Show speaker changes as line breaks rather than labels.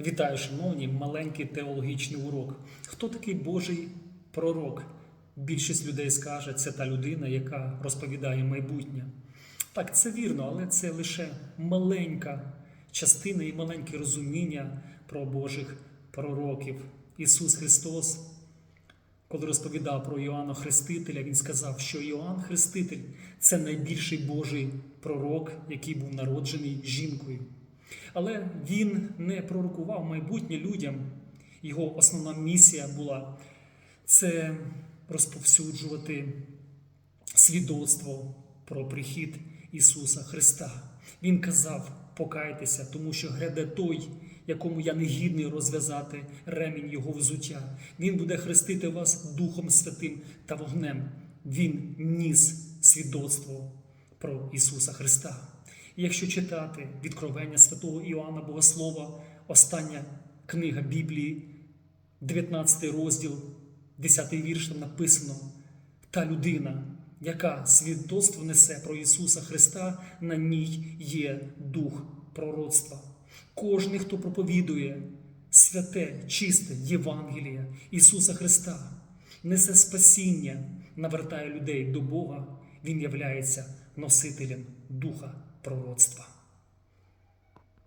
Вітаю, шановні, маленький теологічний урок. Хто такий Божий пророк? Більшість людей скаже, це та людина, яка розповідає майбутнє. Так, це вірно, але це лише маленька частина і маленьке розуміння про Божих пророків. Ісус Христос, коли розповідав про Іоанна Хрестителя, Він сказав, що Іоанн Хреститель це найбільший Божий пророк, який був народжений жінкою. Але він не пророкував майбутнє людям. Його основна місія була це розповсюджувати свідоцтво про прихід Ісуса Христа. Він казав: покайтеся, тому що гряде той, якому я не гідний розв'язати ремінь Його взуття. Він буде хрестити вас Духом Святим та вогнем. Він ніс свідоцтво про Ісуса Христа. Якщо читати відкровення святого Іоанна Богослова, остання книга Біблії, 19 розділ, 10 вірш, там написано: та людина, яка свідоцтво несе про Ісуса Христа, на ній є дух пророцтва. Кожний, хто проповідує святе, чисте Євангеліє Ісуса Христа, несе спасіння, навертає людей до Бога, Він являється носителем духа пророцтва.